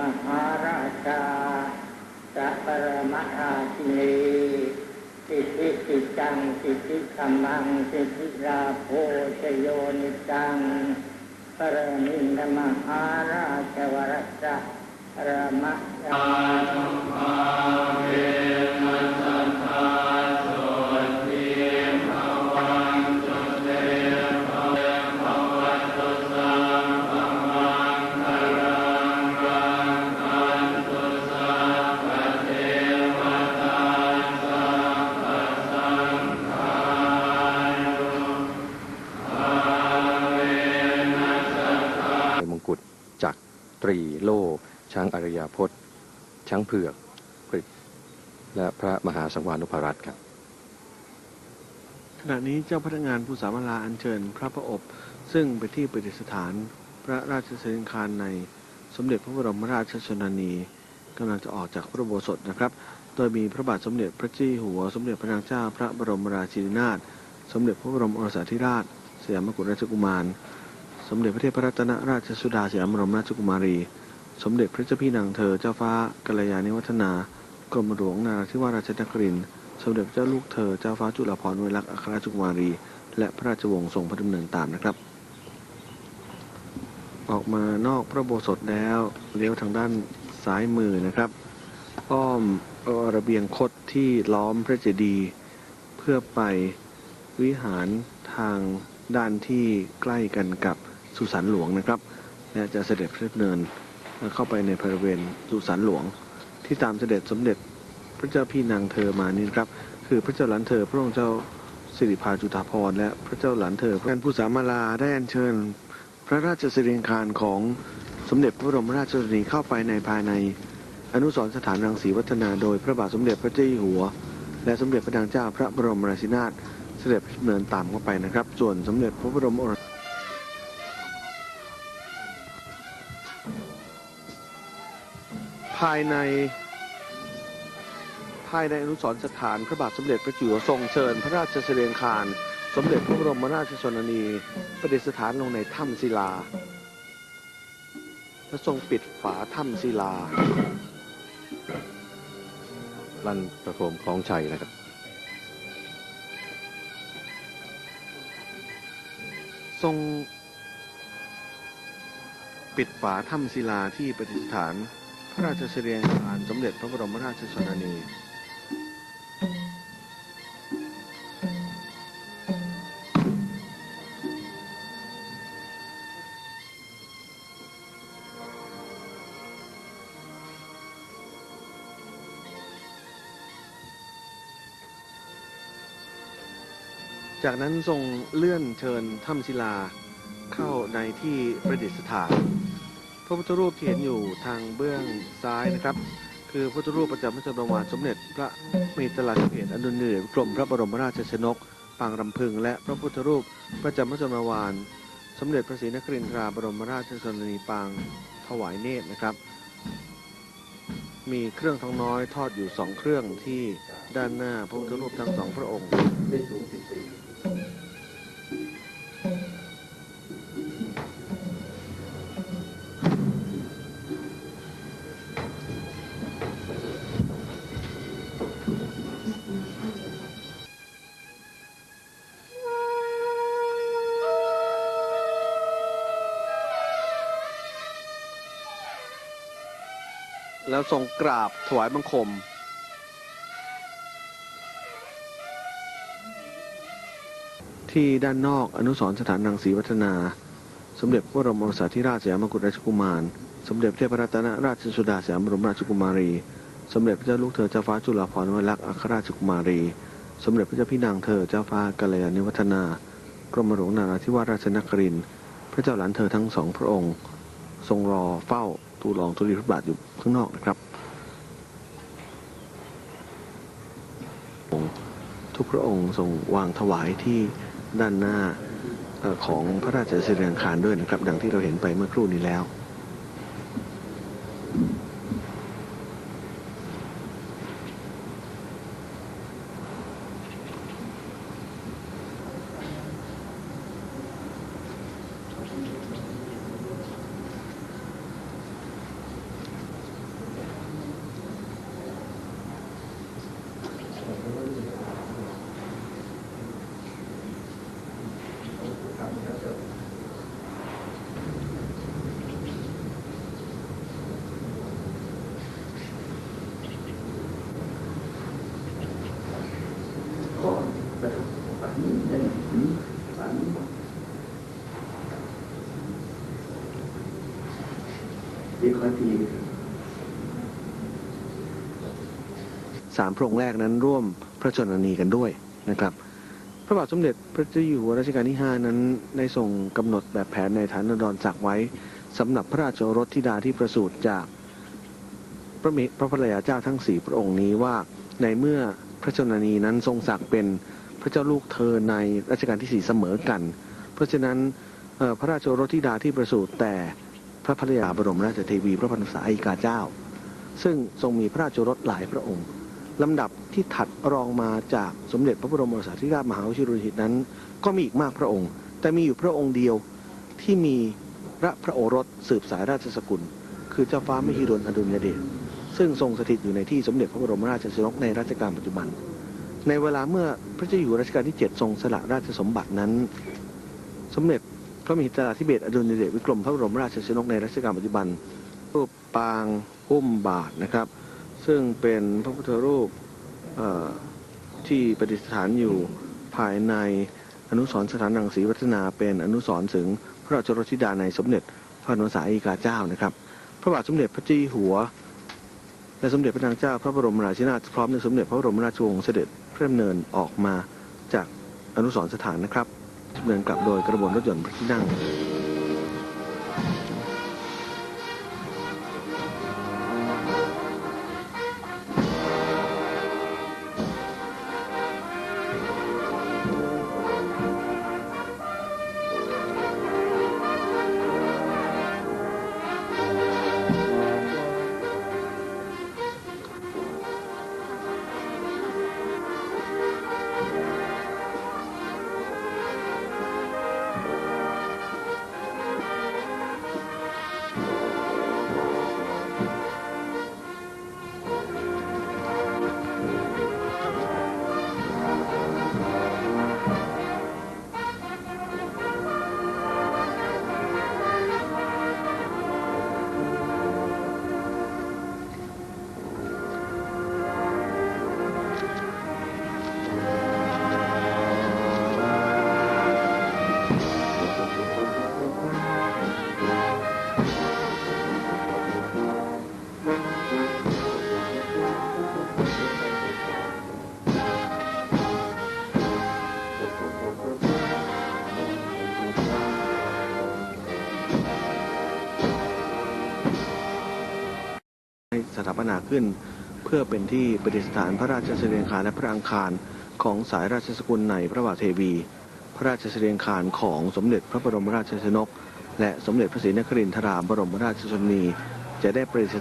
มหาราชาสัปรมราชินีสิทธิสิจังสิทธิธรรมังสิทธิราโพชโยนิจังปรมินทมหาราชวรัสระปรมะยา ตรีโลช้างอารยพจน์ ช้างเผือกกฤษและพระมหาสังวานุภารัตครับ ขณะนี้เจ้าพนักงานผู้สามาลาอัญเชิญพระประอบซึ่งเป็นที่ประดิษฐานพระราชสิริคารในสมเด็จพระบรมราชชนนีกำลังจะออกจากพระโบสถนะครับ โดยมีพระบาทสมเด็จพระเจ้าหัว สมเด็จพระนางเจ้าพระบรมราชินีนาถ สมเด็จพระบรมโอรสาธิราช สยามกุฎราชกุมาร สมเด็จพระเทพรัตนราชสุดาสยามบรมราชกุมารี สมเด็จพระเจ้าพี่นางเธอเจ้าฟ้ากัลยาณิวัฒนากรมหลวงนาราธิวาสราชนครินทร์สมเด็จเจ้าลูกเธอเจ้าฟ้าจุฬาภรณ์วลักษ์อัครราชกุมารี และพระราชวงศ์ทรงพระดำเนินตามนะครับ ออกมานอกพระโบสถแล้วเลี้ยวทางด้านซ้ายมือนะครับ อ้อมระเบียงคดที่ล้อมพระเจดีย์เพื่อไปวิหารทางด้านที่ใกล้กันกับ สุสานหลวงนะครับและจะเสด็จพระเนินเข้าไปในบริเวณสุสานหลวง ที่ตามเสด็จสมเด็จพระเจ้าพี่นางเธอมานี่นะครับ คือพระเจ้าหลานเธอพระองค์เจ้าสิริพาจุฑาภรณ์และพระเจ้าหลานเธอพระผู้สามาลาได้อัญเชิญ พระราชสิริงคารของสมเด็จพระบรมราชชนนีเข้าไปในภายในอนุสรณ์สถานรังสีวัฒนาโดยพระบาทสมเด็จพระเจ้าอยู่หัว และสมเด็จพระนางเจ้าพระบรมราชินีนาถเสด็จดำเนินตามเข้าไปนะครับ ส่วนสมเด็จพระบรมโอรส ภายใน ภายในอนุสรณ์สถานพระบาทสมเด็จพระจุลทรงเชิญ พระราชเสด็จคาร สมเด็จพระบรมราชชนนีประดิษฐานลงในถ้ำศิลาและทรงปิดฝาถ้ำศิลา ลั่นประโคมคล้องชัยนะครับ ทรงปิดฝาถ้ำศิลาที่ประดิษฐาน พระราชเสด็จคารสมเด็จพระบรมราชชนนีจากนั้นทรงเลื่อนเชิญถ้ำศิลาเข้าในที่ประดิษฐาน ระพุทธรูปที่เห็นอยู่ทางเบื้องซ้ายนะครับ คือพระพุทธรูปประจำพระจักรวาลสมเด็จ พระเมตลาธิเบศรอดุลยเดชกรมพระบรมราชชนก ปางรำพึง และพระพุทธรูปประจำพระจักรวาลสมเด็จพระศรีนครินทราบรมราชชนนีปางถวายเนตรนะครับ มีเครื่องทองน้อยทอดอยู่สองเครื่องที่ด้านหน้าพระพุทธรูปทั้งสองพระองค์ แล้วทรงกราบถวายบังคม ที่ด้านนอกอนุสรสถานรังสีวัฒนา สมเด็จพระบรมโอรสาธิราชสยามกุฎราชกุมาร สมเด็จพระเทพรัตนราชสุดาสยามบรมราชกุมารี สมเด็จพระเจ้าลูกเธอเจ้าฟ้าจุฬาภรณ์วลักษณ์อัครราชกุมารี สมเด็จพระเจ้าพี่นางเธอเจ้าฟ้ากัลยาณิวัฒนากรมหลวงนาราธิวาสราชนครินทร์พระเจ้าหลานเธอทั้งสองพระองค์ ทรงรอเฝ้าทูลรองทุลีพระบาทอยู่ ข้างนอกนะครับ ทุกพระองค์ทรงวางถวายที่ด้านหน้าของพระราชสิริยังคารด้วยนะครับ ดังที่เราเห็นไปเมื่อครู่นี้แล้ว วิเคราะห์ทีสามพระองค์แรกนั้นร่วมพระชนนีกันด้วยนะครับ พระบาทสมเด็จพระเจ้าอยู่หัวรัชกาลที่ 5 นั้นได้ทรงกำหนดแบบแผนในฐานดรศักดิ์ไว้สำหรับพระราชโอรสธิดาที่ประสูติจากพระเมพระภรรยาเจ้าทั้งสี่พระองค์นี้ว่าในเมื่อพระชนนีนั้นทรงศักดิ์เป็นพระเจ้าลูกเธอในรัชกาลที่สี่เสมอกัน เพราะฉะนั้นพระราชโอรสธิดาที่ประสูติแต่ พระภรรยาบรมราชเทวีพระพันษาอิกาเจ้า ซึ่งทรงมีพระราชโอรสหลายพระองค์ลำดับที่ถัดรองมาจากสมเด็จพระบรมโอรสาธิราชมหาวชิรุหิตนั้น ก็มีอีกมากพระองค์ แต่มีอยู่พระองค์เดียวที่มีพระพระโอรสสืบสายราชสกุล คือเจ้าฟ้ามหิดลอดุลยเดชซึ่งทรงสถิตอยู่ในที่สมเด็จพระบรมราชชนกในรัชกาลปัจจุบัน ในเวลาเมื่อพระเจ้าอยู่รัชกาลที่ 7 ทรงสละราชสมบัตินั้น สมเด็จ พระมหิดลาธิเบศอดุลยเดชวิกรมพระบรมราชชนกในรัชกาลปัจจุบัน รูปปางอุ้มบาทนะครับ ซึ่งเป็นพระพุทธรูปที่ประดิษฐานอยู่ภายในอนุสรณ์สถานรังสีวัฒนาเป็นอนุสรณ์ถึงพระราชรสธิดาในสมเด็จพระนวสาอีกาเจ้านะครับ พระบาทสมเด็จพระเจ้าหัว และสมเด็จพระนางเจ้าพระบรมราชินีนาถพร้อมด้วยสมเด็จพระบรมราชวงศ์เสด็จพระดำเนินออกมาจากอนุสรณ์สถานนะครับ ดำเนินกลับโดยกระบวนรถยนต์พระที่นั่ง สถาปนาขึ้น เพื่อเป็นที่ประดิษฐานพระราชเสด็จคารและพระอังคารของสายราชสกุลในพระบาทเทวี พระราชเสด็จคารของสมเด็จพระบรมราชชนก และสมเด็จพระศรีนครินทราบรมราชชนนี จะได้ประดิษ